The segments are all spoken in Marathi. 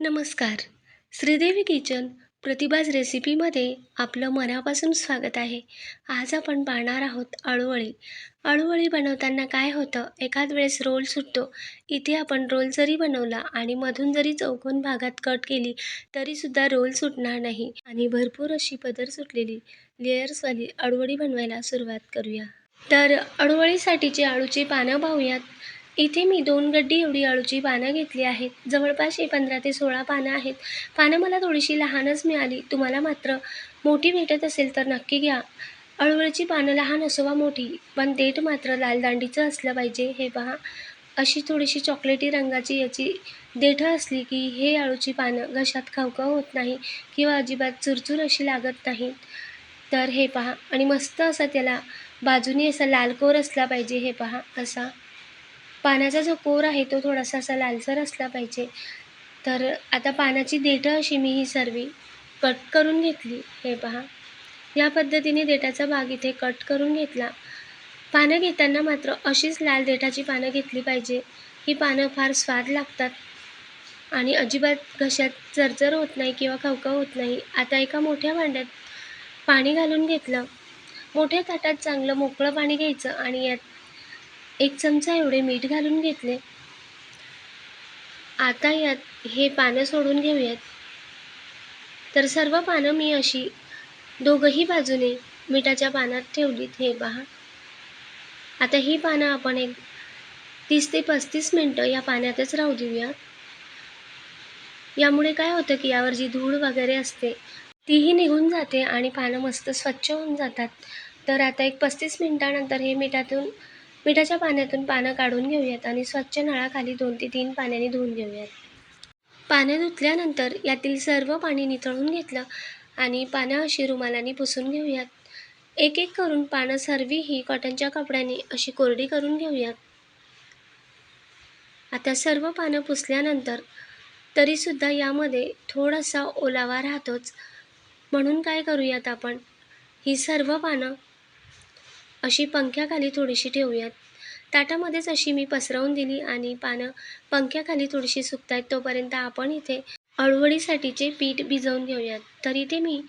नमस्कार. श्रीदेवी किचन प्रतिभाज रेसिपीमध्ये आपलं मनापासून स्वागत आहे. आज आपण पाहणार आहोत अळूवळी अळूवळी बनवताना काय होतं? एखाद वेळेस रोल सुटतो. इथे आपण रोल जरी बनवला आणि मधून जरी चौकोन भागात कट केली तरीसुद्धा रोल सुटणार नाही. आणि भरपूर अशी पदर सुटलेली लेयर्सवाली अळूवळी बनवायला सुरुवात करूया. तर अळूवळीसाठीचे अळूची पानं पाहूयात. इथे मी दोन गड्डी एवढी अळूची पानं घेतली आहेत. जवळपास हे पंधरा ते सोळा पानं आहेत. पानं मला थोडीशी लहानच मिळाली. तुम्हाला मात्र मोठी भेटत असेल तर नक्की घ्या. अळूवळीची पानं लहान असो वा मोठी पण देठ मात्र लाल दांडीचं असलं पाहिजे. हे पहा अशी थोडीशी चॉकलेटी रंगाची याची देठं असली की हे अळूची पानं घशात खवखव होत नाही किंवा अजिबात चुरचूर अशी लागत नाही. तर हे पहा आणि मस्त असा त्याला बाजूनी असा लालकोर असला पाहिजे. हे पहा असा पानाचा जो कोर आहे तो थोडासा असा लालसर असला पाहिजे. तर आता पानाची देठं अशी मी ही सर्व कट करून घेतली. हे पहा. या पद्धतीने देठाचा भाग इथे कट करून घेतला. पानं घेताना मात्र अशीच लाल देठाची पानं घेतली पाहिजे. ही पानं फार स्वाद लागतात. आणि अजिबात घशात चरचर होत नाही किंवा खवखव होत नाही. आता एका मोठ्या भांड्यात पाणी घालून घेतलं. मोठ्या ताटात चांगलं मोकळं पाणी घ्यायचं आणि यात एक चमचा एवढे मीठ घालून घेतले. आता यात हे पानं सोडून घेऊयात. तर सर्व पानं मी अशी दोघंही बाजूने मिठाच्या पानात ठेवलीत. हे पहा. आता ही पानं आपण एक तीस ते पस्तीस मिनटं या पाण्यातच राहू देऊया. यामुळे काय होतं की यावर जी धूळ वगैरे असते तीही निघून जाते आणि पानं मस्त स्वच्छ होऊन जातात. तर आता एक पस्तीस मिनटानंतर हे मिठातून मिठाच्या पाण्यातून पानं काढून घेऊयात आणि स्वच्छ नळाखाली दोन ते तीन पाण्याने धुवून घेऊयात. पानं धुतल्यानंतर यातील सर्व पाणी निथळून घेतलं आणि पानं अशी रुमालाने पुसून घेऊयात. एक एक करून पानं सर्वी ही कॉटनच्या कपड्याने अशी कोरडी करून घेऊयात. आता सर्व पानं पुसल्यानंतर तरीसुद्धा यामध्ये थोडासा ओलावा राहतोच. म्हणून काय करूयात आपण? ही सर्व पानं अशी पंख्याखाली थोडीशी ठेवूयात. ताटामध्येच अशी मी पसरवून दिली आणि पानं पंख्याखाली थोडीशी सुकतायत तोपर्यंत आपण इथे अळवडीसाठीचे पीठ भिजवून घेऊयात. तर इथे मी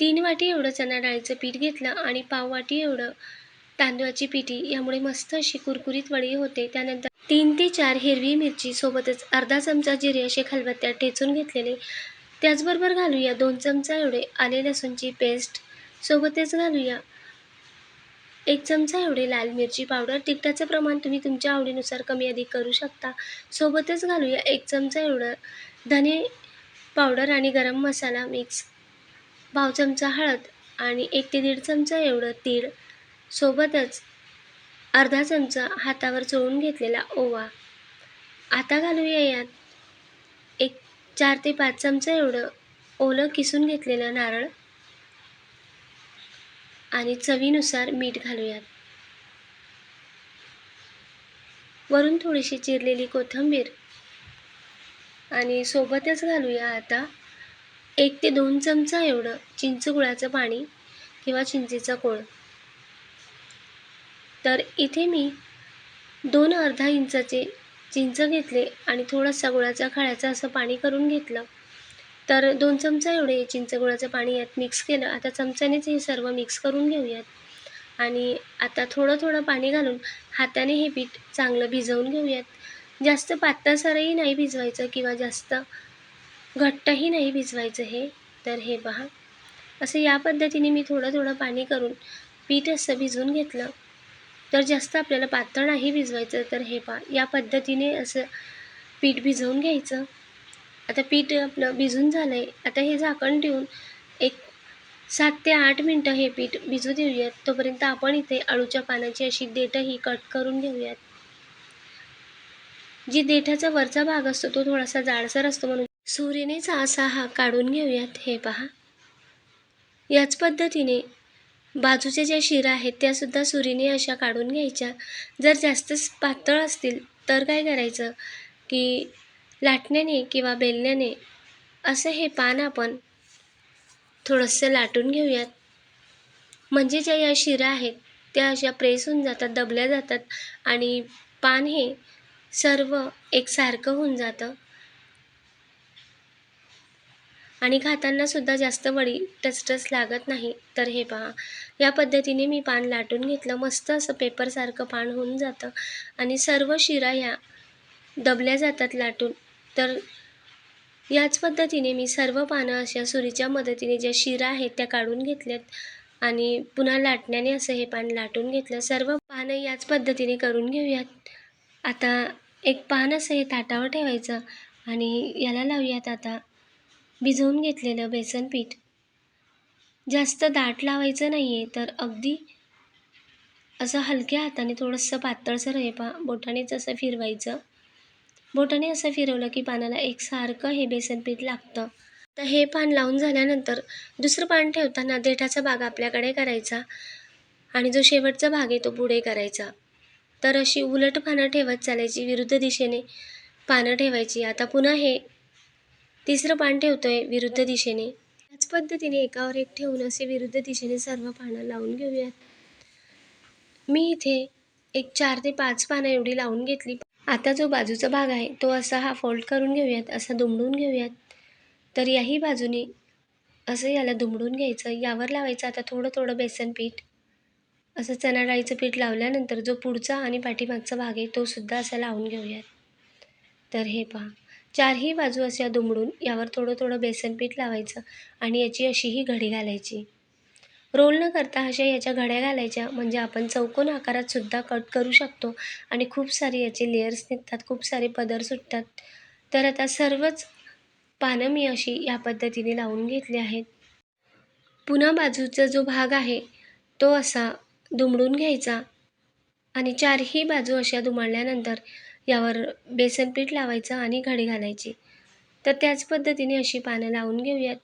तीन वाटी एवढं चणा डाळीचं पीठ घेतलं आणि पाव वाटी एवढं तांदळाची पिठी यामुळे मस्त अशी कुरकुरीत वडी होते. त्यानंतर तीन ते चार हिरवी मिरची सोबतच अर्धा चमचा जिरे असे खलबत्त्यात ठेचून घेतलेले. त्याचबरोबर घालूया दोन चमचा एवढे आले लसूणची पेस्ट सोबतच घालूया एक चमचा एवढे लाल मिरची पावडर तिखटाचं प्रमाण तुम्ही तुमच्या आवडीनुसार कमी अधिक करू शकता. सोबतच घालूया एक चमचा एवढं धने पावडर आणि गरम मसाला मिक्स. पाव चमचा हळद आणि एक ते दीड चमचा एवढं तीळ. सोबतच अर्धा चमचा हातावर चोळून घेतलेला ओवा. आता घालूया यात एक चार ते पाच चमचा एवढं ओलं किसून घेतलेलं नारळ. आणि चवीनुसार मीठ घालूयात. वरून थोडीशी चिरलेली कोथिंबीर आणि सोबतच घालूया आता एक ते दोन चमचा एवढं चिंचगुळाचं पाणी किंवा चिंचेचा कोळ. तर इथे मी दोन अर्धा इंचाचे चिंच घेतले आणि थोडासा गुळाचा खळ्याचं असं पाणी करून घेतलं. तर दोन चमचा एवढे चिंचगुळाचं पाणी यात मिक्स केलं. आता चमच्यानेच हे सर्व मिक्स करून घेऊयात. आणि आता थोडं थोडं पाणी घालून हाताने हे पीठ चांगलं भिजवून घेऊयात. जास्त पातळसरही नाही भिजवायचं किंवा जास्त घट्टही नाही भिजवायचं हे. तर हे पहा. असं या पद्धतीने मी थोडं थोडं पाणी करून पीठ असं भिजवून घेतलं. तर जास्त आपल्याला पातळ नाही भिजवायचं. तर हे पहा. या पद्धतीने असं पीठ भिजवून घ्यायचं. आता पीठ आपलं भिजून झालं आहे आता हे झाकण ठेवून एक सात ते आठ मिनटं हे पीठ भिजू देऊयात. तोपर्यंत आपण इथे अळूच्या पानाची अशी देठं ही कट करून घेऊयात. जी देठाचा वरचा भाग असतो तो थोडासा जाडसर असतो म्हणून सुरीनेचा असा हा काढून घेऊयात. हे पहा. याच पद्धतीने बाजूच्या ज्या शिरा आहेत त्यासुद्धा सुरीने अशा काढून घ्यायच्या. जर जास्तच पातळ असतील तर काय करायचं की लाटण्याने किंवा बेलण्याने असं हे पान आपण थोडंसं लाटून घेऊयात. म्हणजे ज्या या शिरा आहेत त्या अशा प्रेस होऊन जातात दबल्या जातात आणि पान हे सर्व एकसारखं होऊन जातं. आणि खातानासुद्धा जास्त वडी टचटच लागत नाही. तर हे पहा या पद्धतीने मी पान लाटून घेतलं. मस्त असं पेपरसारखं पान होऊन जातं. आणि सर्व शिरा ह्या दबल्या जातात लाटून. तर याच पद्धतीने मी सर्व पानं अशा सुरीच्या मदतीने ज्या शिरा आहेत त्या काढून घेतल्यात आणि पुन्हा लाटण्याने असं हे पान लाटून घेतलं. सर्व पानं याच पद्धतीने करून घेऊयात. आता एक पान असं हे ताटावर ठेवायचं आणि याला लावूयात आता. भिजवून घेतलेलं बेसन पीठ. जास्त दाट लावायचं नाही आहे तर अगदी असं हलक्या हाताने थोडंसं पातळसर हे पा बोटानेच असं फिरवायचं. बोटाने असं फिरवलं की पानाला एकसारखं हे बेसन पीठ लागतं. तर हे पान लावून झाल्यानंतर दुसरं पान ठेवताना देठाचा भाग आपल्याकडे करायचा आणि जो शेवटचा भाग आहे तो पुढे करायचा. तर अशी उलट पानं ठेवत चालायची विरुद्ध दिशेने पानं ठेवायची. आता पुन्हा हे तिसरं पान ठेवतोय विरुद्ध दिशेने. याच पद्धतीने एकावर एक ठेवून असे विरुद्ध दिशेने सर्व पानं लावून घेऊयात. मी इथे एक चार ते पाच पानं एवढी लावून घेतली. आता जो बाजूचा भाग आहे तो असा हा फोल्ड करून घेऊयात असा दुमडून घेऊयात. तर याही बाजूने असं याला दुमडून घ्यायचं यावर लावायचं आता थोडं थोडं बेसन पीठ. असं चणा डाळीचं पीठ लावल्यानंतर जो पुढचा आणि पाठीमागचा भाग आहे तो सुद्धा असा लावून घेऊयात. तर हे पहा चारही बाजू अशा दुमडून यावर थोडं थोडं बेसन पीठ लावायचं आणि याची अशी ही घडी घालायची. रोल न करता अशा याच्या घड्या घालायच्या. म्हणजे आपण चौकोन आकारात सुद्धा कट करू शकतो. आणि खूप सारे याचे लेयर्स निघतात. खूप सारे पदर सुटतात. तर आता सर्वच पानं मी अशी या पद्धतीने लावून घेतली आहेत. पुन्हा बाजूचा जो भाग आहे तो असा दुमडून घ्यायचा. आणि चारही बाजू अशा दुमडल्यानंतर यावर बेसन पीठ लावायचं आणि घडी घालायची. तर त्याच पद्धतीने अशी पानं लावून घेऊयात.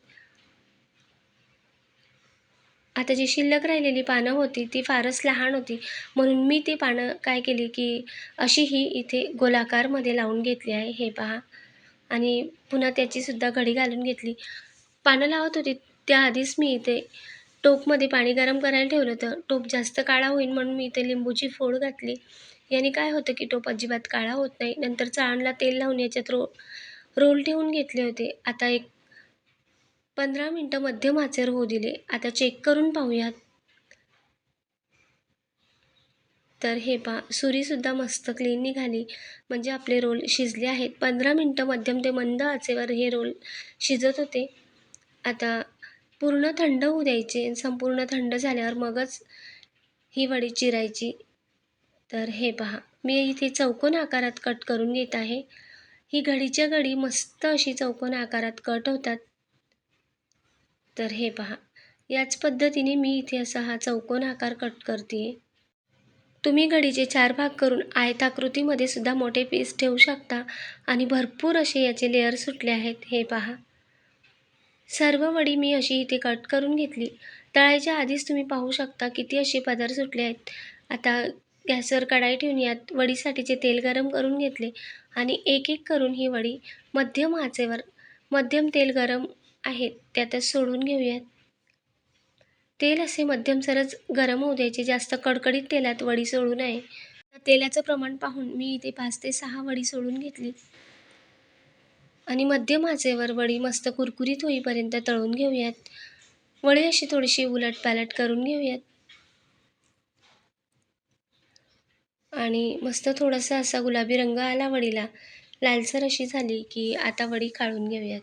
आता जी शिल्लक राहिलेली पानं होती ती फारच लहान होती. म्हणून मी ती पानं काय केली की अशी ही इथे गोलाकारमध्ये लावून घेतली आहे. हे पहा. आणि पुन्हा त्याचीसुद्धा घडी घालून घेतली. पानं लावत होती. त्याआधीच मी इथे टोपमध्ये पाणी गरम करायला ठेवलं होतं. टोप जास्त काळा होईल म्हणून मी इथे लिंबूची फोड घातली. याने काय होतं की टोप अजिबात काळा होत नाही. नंतर चाळणला तेल लावून याच्यात रो रोल ठेवून घेतले होते. आता एक पंधरा मिनटं मध्यम आचेवर होऊ दिले. आता चेक करून पाहूयात. तर हे पा सुरीसुद्धा मस्त क्लीन निघाली. म्हणजे आपले रोल शिजले आहेत. पंधरा मिनटं मध्यम ते मंद आचेवर हे रोल शिजत होते. आता पूर्ण थंड होऊ द्यायचे संपूर्ण थंड झाल्यावर मगच ही वडी चिरायची. तर हे पहा मी इथे चौकोन आकारात कट करून घेत आहे. ही घडीच्या घडी मस्त अशी चौकोन आकारात कट होतात. तर हे पहा. याच पद्धतीने मी इथे असा हा चौकोन आकार कट करते. तुम्ही घडीचे चार भाग करून आयताकृतीमध्ये सुद्धा मोठे पीस ठेवू शकता आणि भरपूर असे याचे लेअर सुटले आहेत. हे पहा. सर्व वडी मी अशी इथे कट करून घेतली. तळायच्या आधीच तुम्ही पाहू शकता किती असे पदार्थ सुटले आहेत. आता गॅसवर कढाई ठेवून यात वडीसाठीचे तेल गरम करून घेतले आणि एक एक करून ही वडी मध्यम आचेवर मध्यम तेल गरम आहेत त्यातच सोडून घेऊयात. तेल असे मध्यम सरच गरम होऊ द्यायचे जास्त कडकडीत तेलात वडी सोडू नये. तेलाचं प्रमाण पाहून मी इथे पाच ते सहा वडी सोडून घेतली. आणि मध्यम आचेवर वडी मस्त कुरकुरीत होईपर्यंत तळून घेऊयात. वडी अशी थोडीशी उलट पालट करून घेऊयात. आणि मस्त थोडासा असा गुलाबी रंग आला वडीला. लालसर अशी झाली की आता वडी काढून घेऊयात.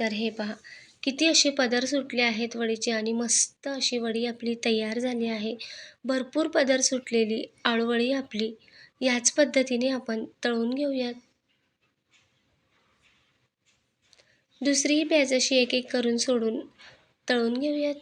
तर हे पहा. किती असे पदर सुटले आहेत वडीचे आणि मस्त अशी वडी आपली तयार झाली आहे. भरपूर पदर सुटलेली आळूवडी आपली. याच पद्धतीने आपण तळून घेऊयात. दुसरीही बॅच अशी एक एक करून सोडून तळून घेऊयात.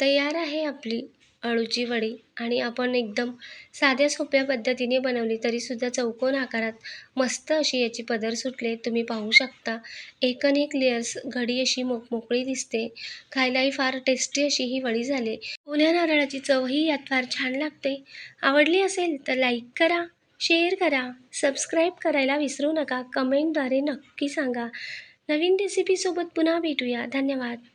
तयार आहे आपली. अळूची वडी आणि आपण एकदम साध्या सोप्या पद्धतीने बनवली तरीसुद्धा चौकोन आकारात मस्त अशी याची पदर सुटले तुम्ही पाहू शकता. एकन एक लेयर्स घडी अशी मोकमोकळी दिसते. खायलाही फार टेस्टी अशी ही वडी झाली. ओल्या नारळाची चवही यात फार छान लागते. आवडली असेल तर लाईक करा शेअर करा सबस्क्राईब करायला विसरू नका. कमेंटद्वारे नक्की सांगा. नवीन रेसिपीसोबत पुन्हा भेटूया. धन्यवाद.